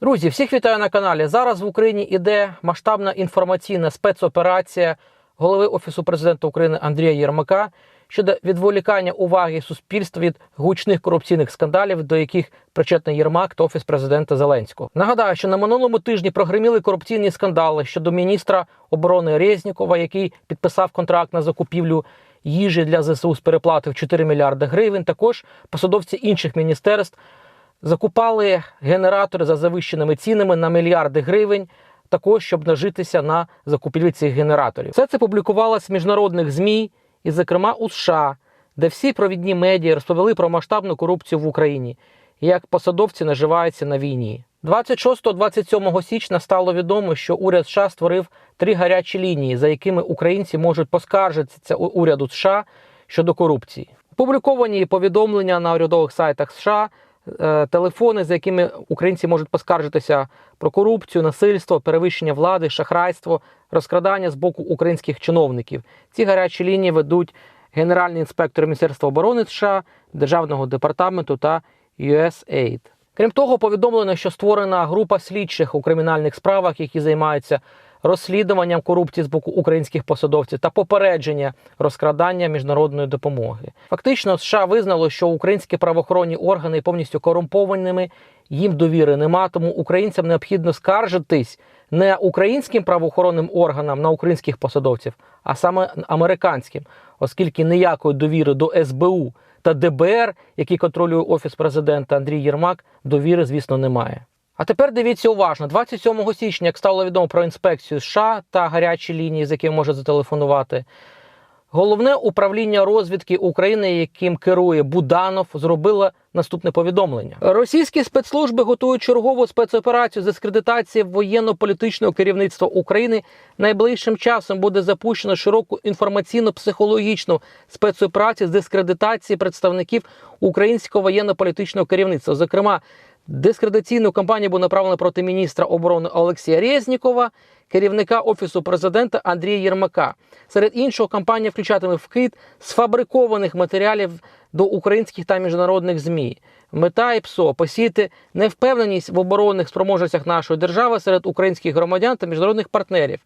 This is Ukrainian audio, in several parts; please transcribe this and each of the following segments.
Друзі, всіх вітаю на каналі. Зараз в Україні іде масштабна інформаційна спецоперація голови Офісу президента України Андрія Єрмака щодо відволікання уваги суспільства від гучних корупційних скандалів, до яких причетний Єрмак та офіс президента Зеленського. Нагадаю, що на минулому тижні прогреміли корупційні скандали щодо міністра оборони Резнікова, який підписав контракт на закупівлю їжі для ЗСУ з переплати в 4 мільярди гривень. Також посадовці інших міністерств закупали генератори за завищеними цінами на мільярди гривень. Також щоб нажитися на закупівлі цих генераторів. Все це публікувалось в міжнародних змі, і, зокрема, у США, де всі провідні медіа розповіли про масштабну корупцію в Україні і як посадовці наживаються на війні. 26-27 січня стало відомо, що уряд США створив три гарячі лінії, за якими українці можуть поскаржитися уряду США щодо корупції. Опубліковані повідомлення на урядових сайтах США, телефони, за якими українці можуть поскаржитися про корупцію, насильство, перевищення влади, шахрайство, розкрадання з боку українських чиновників. Ці гарячі лінії ведуть генеральний інспектор Міністерства оборони США, Державного департаменту та USAID. Крім того, повідомлено, що створена група слідчих у кримінальних справах, які займаються розслідуванням корупції з боку українських посадовців та попередження розкрадання міжнародної допомоги. Фактично, США визнало, що українські правоохоронні органи повністю корумпованими, їм довіри нема, тому українцям необхідно скаржитись не українським правоохоронним органам на українських посадовців, а саме американським, оскільки ніякої довіри до СБУ та ДБР, які контролює офіс президента Андрій Єрмак, довіри, звісно, немає. А тепер дивіться уважно: 27 січня, як стало відомо про інспекцію США та гарячі лінії, з якими може зателефонувати. Головне управління розвідки України, яким керує Буданов, зробило наступне повідомлення: російські спецслужби готують чергову спецоперацію з дискредитації воєнно-політичного керівництва України. Найближчим часом буде запущено широку інформаційно-психологічну спецоперацію з дискредитації представників українського воєнно-політичного керівництва, зокрема. Дискредитаційну кампанію буде направлено проти міністра оборони Олексія Резнікова, керівника офісу президента Андрія Єрмака. Серед іншого, кампанія включатиме вкид сфабрикованих матеріалів до українських та міжнародних змі. Мета ІПСО посіяти невпевненість в оборонних спроможностях нашої держави серед українських громадян та міжнародних партнерів.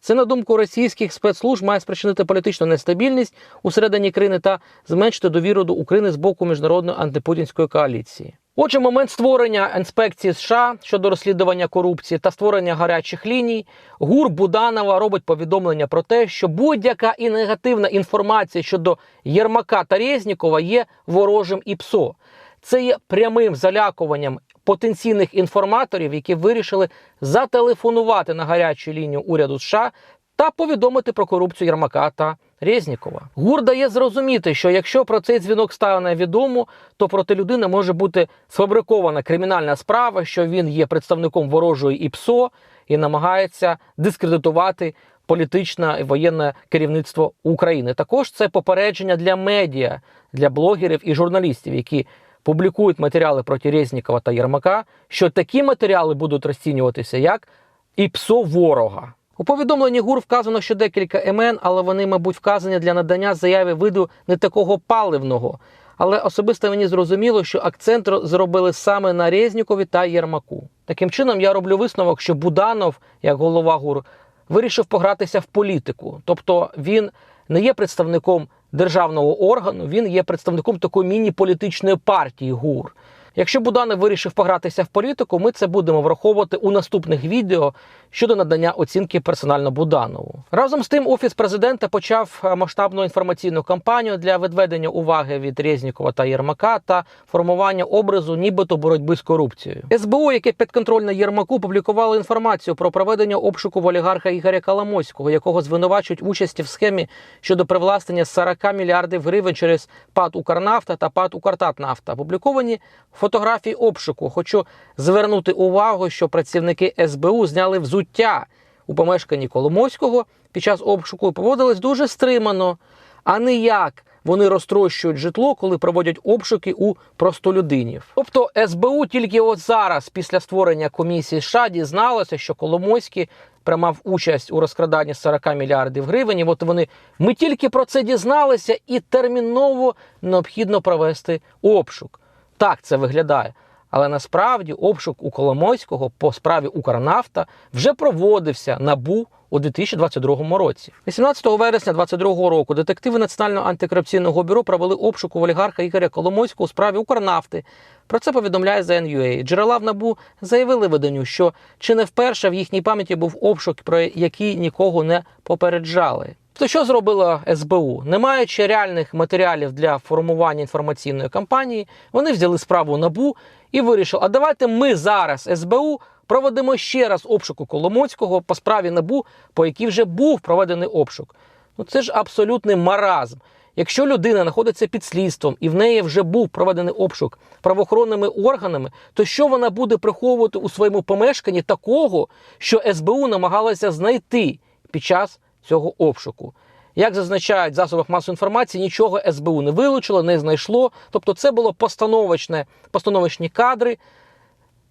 Це, на думку російських спецслужб, має спричинити політичну нестабільність усередині країни та зменшити довіру до України з боку міжнародної антипутінської коаліції. Отже, момент створення інспекції США щодо розслідування корупції та створення гарячих ліній, гур Буданова робить повідомлення про те, що будь-яка і негативна інформація щодо Єрмака та Резнікова є ворожим і ПСО. Це є прямим залякуванням потенційних інформаторів, які вирішили зателефонувати на гарячу лінію уряду США та повідомити про корупцію Єрмака та Резнікова. ГУР дає зрозуміти, що якщо про цей дзвінок стане відомо, то проти людини може бути сфабрикована кримінальна справа, що він є представником ворожої ІПСО і намагається дискредитувати політичне і воєнне керівництво України. Також це попередження для медіа, для блогерів і журналістів, які публікують матеріали проти Резнікова та Єрмака, що такі матеріали будуть розцінюватися як ІПСО ворога. У повідомленні ГУР вказано, що декілька імен, але вони, мабуть, вказані для надання заяви виду не такого паливного. Але особисто мені зрозуміло, що акцент зробили саме на Резнікові та Єрмаку. Таким чином, я роблю висновок, що Буданов, як голова ГУР, вирішив погратися в політику. Тобто він не є представником державного органу, він є представником такої міні-політичної партії ГУР. Якщо Буданов вирішив погратися в політику, ми це будемо враховувати у наступних відео щодо надання оцінки персонально Буданову. Разом з тим, офіс президента почав е, масштабну інформаційну кампанію для відведення уваги від Резнікова та Єрмака та формування образу, нібито боротьби з корупцією. СБУ, яке підконтрольне Єрмаку, публікувало інформацію про проведення обшуку в олігарха Ігоря Коломойського, якого звинувачують участі в схемі щодо привласнення 40 мільярдів гривень через ПАД Укрнафта та ПАД Укртатнафта. Опубліковані фотографії обшуку. Хочу звернути увагу, що працівники СБУ зняли взуття у помешканні Коломойського під час обшуку і поводились дуже стримано, а не як вони розтрощують житло, коли проводять обшуки у простолюдинів. Тобто СБУ тільки от зараз, після створення комісії США, дізналося, що Коломойський приймав участь у розкраданні 40 мільярдів гривень. І от вони ми тільки про це дізналися, і терміново необхідно провести обшук. Так це виглядає. Але насправді обшук у Коломойського по справі Укрнафта вже проводився набу у 2022 році. 18 вересня 2022 року детективи Національного антикорупційного бюро провели обшук у олігарха Ігоря Коломойського у справі Укрнафти. Про це повідомляє ЗНЮА. Джерела в набу заявили виданню, що чи не вперше в їхній пам'яті був обшук, про який нікого не попереджали. То що зробила СБУ? Не маючи реальних матеріалів для формування інформаційної кампанії, вони взяли справу набу і вирішили: а давайте ми зараз СБУ проведемо ще раз обшук у Коломойського по справі набу, по якій вже був проведений обшук. Ну це ж абсолютний маразм. Якщо людина знаходиться під слідством і в неї вже був проведений обшук правоохоронними органами, то що вона буде приховувати у своєму помешканні такого, що СБУ намагалася знайти під час цього обшуку? Як зазначають в засобах масової інформації, нічого СБУ не вилучило, не знайшло. Тобто, це було постановочне, постановочні кадри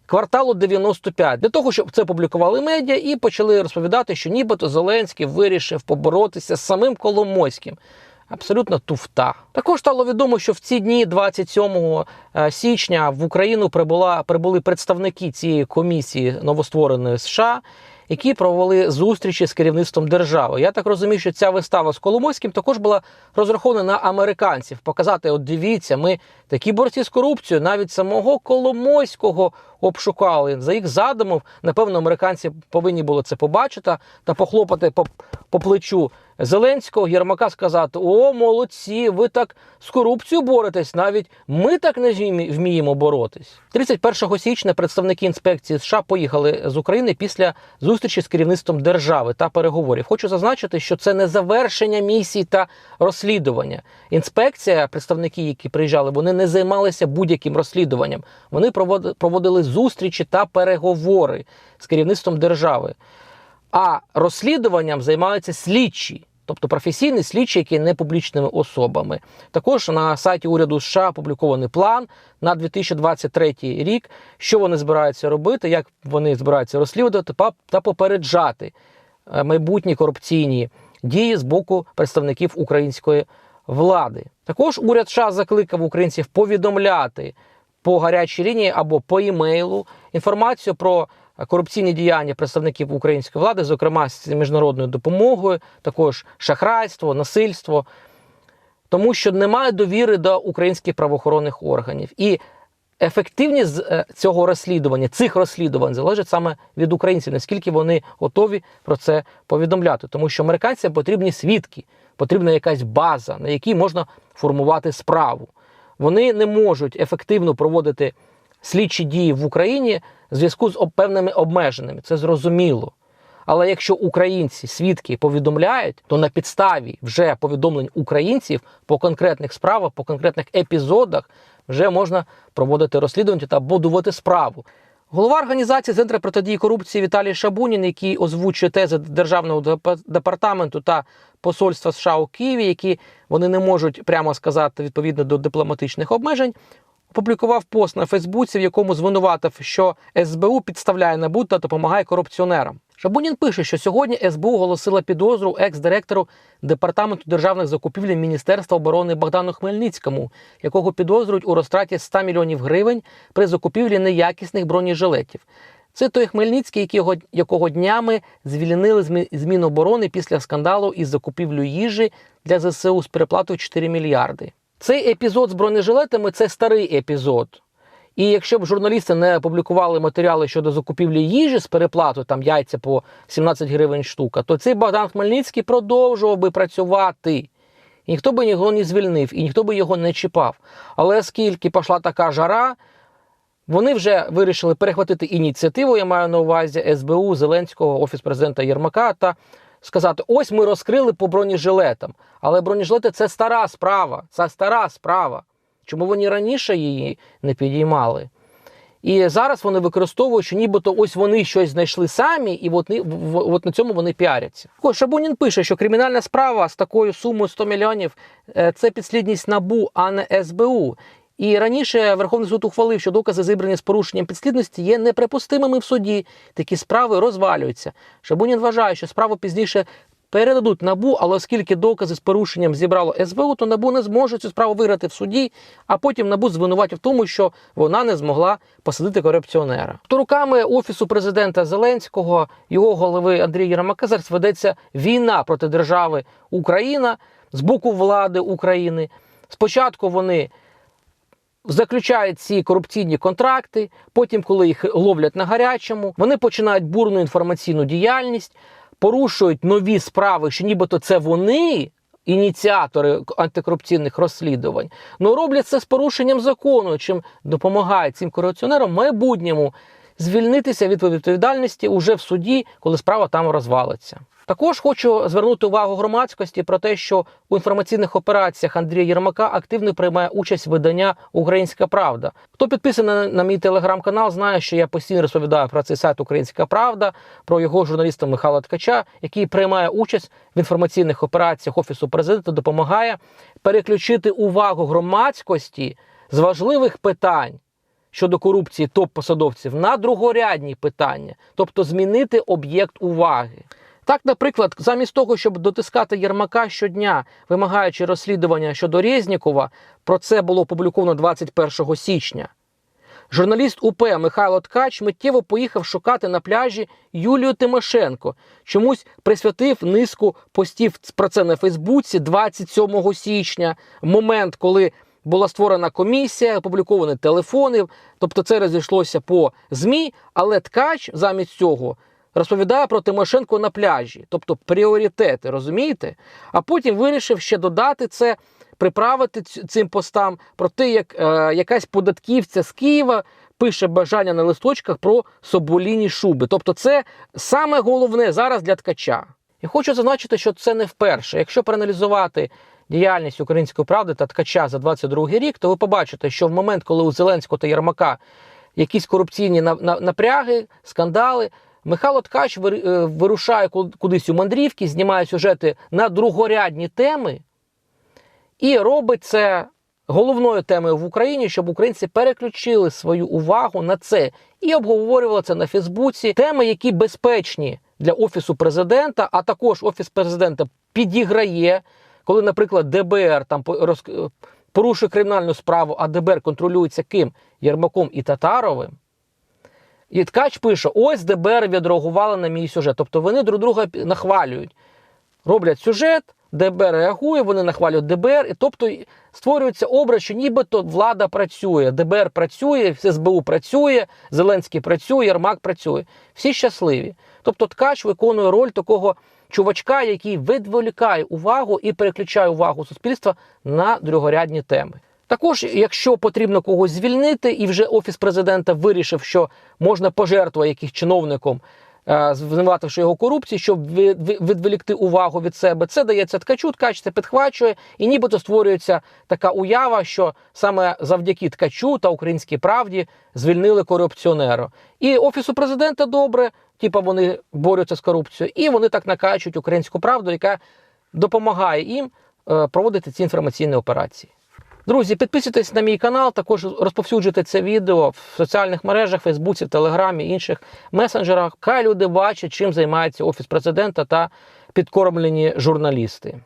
кварталу 95 для того, щоб це публікували медіа і почали розповідати, що нібито Зеленський вирішив поборотися з самим Коломойським. Абсолютно туфта. Також стало відомо, що в ці дні, 27 січня, в Україну прибула прибули представники цієї комісії новоствореної США, які провели зустрічі з керівництвом держави. Я так розумію, що ця вистава з Коломойським також була розрахована на американців. Показати, от дивіться, ми такі борці з корупцією, навіть самого Коломойського обшукали. За їх задумів, напевно, американці повинні були це побачити та похлопати по, по плечу Зеленського, Єрмака сказати: О, молодці, ви так з корупцією боретесь, навіть ми так не вмі- вміємо боротись. 31 січня представники інспекції США поїхали з України після зустрічі з керівництвом держави та переговорів. Хочу зазначити, що це не завершення місії та розслідування. Інспекція, представники, які приїжджали, вони не займалися будь-яким розслідуванням. Вони проводи- проводили зустрічі та переговори з керівництвом держави. А розслідуванням займаються слідчі, тобто професійні слідчі, які не публічними особами. Також на сайті уряду США опублікований план на 2023 рік, що вони збираються робити, як вони збираються розслідувати та попереджати е, майбутні корупційні дії з боку представників української влади. Також уряд США закликав українців повідомляти по гарячій лінії або по імейлу інформацію про корупційні діяння представників української влади, зокрема з міжнародною допомогою, також шахрайство, насильство, тому що немає довіри до українських правоохоронних органів. І ефективність е, цього розслідування, цих розслідувань залежить саме від українців, наскільки вони готові про це повідомляти. Тому що американцям потрібні свідки, потрібна якась база, на якій можна формувати справу. Вони не можуть ефективно проводити слідчі дії в Україні в зв'язку з певними обмеженнями. Це зрозуміло. Але якщо українці свідки повідомляють, то на підставі вже повідомлень українців по конкретних справах, по конкретних епізодах вже можна проводити розслідування та будувати справу. Голова організації Центру протидії корупції Віталій Шабунін, який озвучує тези Державного депа- департаменту та посольства США у Києві, які вони не можуть прямо сказати відповідно до дипломатичних обмежень, опублікував пост на Фейсбуці, в якому звинуватив, що СБУ підставляє НАБУ та допомагає корупціонерам. Шабунін пише, що сьогодні СБУ оголосила підозру екс-директору департаменту державних закупівель Міністерства оборони Богдану Хмельницькому, якого підозрюють у розтраті 100 мільйонів гривень при закупівлі неякісних бронежилетів. Це той Хмельницький, якого, якого днями звільнили з Мі- Міноборони після скандалу із закупівлею їжі для ЗСУ з переплатою 4 мільярди. Цей епізод з бронежилетами це старий епізод. І якщо б журналісти не публікували матеріали щодо закупівлі їжі з переплатою, там яйця по 17 гривень штука, то цей Богдан Хмельницький продовжував би працювати. І ніхто би його не звільнив, і ніхто би його не чіпав. Але оскільки пішла така жара, вони вже вирішили перехватити ініціативу, я маю на увазі СБУ, Зеленського, Офіс президента Єрмака, та сказати: ось ми розкрили по бронежилетам. Але бронежилети це стара справа. Це стара справа. Чому вони раніше її не підіймали? І зараз вони використовують, що нібито ось вони щось знайшли самі, і от, от на цьому вони піаряться. Шабунін пише, що кримінальна справа з такою сумою 100 мільйонів е, це підслідність НАБУ, а не СБУ. І раніше Верховний суд ухвалив, що докази зібрані з порушенням підслідності є неприпустимими в суді. Такі справи розвалюються. Шабунін вважає, що справу пізніше передадуть набу, але оскільки докази з порушенням зібрало СБУ, то набу не зможе цю справу виграти в суді, а потім набу звинуватить в тому, що вона не змогла посадити корупціонера. То руками офісу президента Зеленського, його голови Андрія Єрмака зараз ведеться війна проти держави Україна з боку влади України. Спочатку вони заключають ці корупційні контракти. Потім, коли їх ловлять на гарячому, вони починають бурну інформаційну діяльність, порушують нові справи, що нібито це вони. Ініціатори антикорупційних розслідувань, ну роблять це з порушенням закону, чим допомагає цим корупціонерам в майбутньому звільнитися від відповідальності уже в суді, коли справа там розвалиться. Також хочу звернути увагу громадськості про те, що у інформаційних операціях Андрія Єрмака активно приймає участь видання Українська Правда. Хто підписаний на- мій телеграм-канал, знає, що я постійно розповідаю про цей сайт Українська Правда, про його журналіста Михайла Ткача, який приймає участь в інформаційних операціях Офісу президента, допомагає переключити увагу громадськості з важливих питань щодо корупції топ-посадовців на другорядні питання, тобто змінити об'єкт уваги. Так, наприклад, замість того, щоб дотискати Єрмака щодня, вимагаючи розслідування щодо Резнікова, про це було опубліковано 21 січня. Журналіст УП Михайло Ткач миттєво поїхав шукати на пляжі Юлію Тимошенко. Чомусь присвятив низку постів про це на Фейсбуці 27 січня, момент, коли була створена комісія, опубліковані телефони. Тобто це розійшлося по ЗМІ, але Ткач замість цього розповідає про Тимошенко на пляжі, тобто пріоритети, розумієте? А потім вирішив ще додати це, приправити цим постам про те, як е, якась податківця з Києва пише бажання на листочках про соболіні шуби. Тобто, це саме головне зараз для ткача. І хочу зазначити, що це не вперше. Якщо проаналізувати діяльність української правди та ткача за 22 рік, то ви побачите, що в момент, коли у Зеленського та Єрмака якісь корупційні на- на- напряги, скандали. Михайло Ткач е, вирушає кудись у мандрівки, знімає сюжети на другорядні теми і робить це головною темою в Україні, щоб українці переключили свою увагу на це і обговорювали це на Фейсбуці. Теми, які безпечні для офісу президента, а також офіс президента підіграє, коли, наприклад, ДБР там порушує кримінальну справу, а ДБР контролюється ким? Єрмаком і Татаровим. І Ткач пише: ось ДБР відреагували на мій сюжет. Тобто вони друг друга нахвалюють, роблять сюжет, ДБР реагує, вони нахвалюють ДБР, і тобто створюється образ, що нібито влада працює, ДБР працює, СБУ працює, Зеленський працює, Єрмак працює. Всі щасливі. Тобто Ткач виконує роль такого чувачка, який відволікає увагу і переключає увагу суспільства на другорядні теми. Також, якщо потрібно когось звільнити, і вже офіс президента вирішив, що можна пожертвувати яких чиновником, е, звинувативши його корупції, щоб від- від- відволікти увагу від себе, це дається ткачу, ткач це підхвачує, і нібито створюється така уява, що саме завдяки ткачу та українській правді звільнили корупціонера. І офісу президента добре, типу вони борються з корупцією, і вони так накачують українську правду, яка допомагає їм е, проводити ці інформаційні операції. Друзі, підписуйтесь на мій канал, також розповсюджуйте це відео в соціальних мережах, Фейсбуці, Телеграмі, інших месенджерах. Хай люди бачать, чим займається офіс президента та підкормлені журналісти.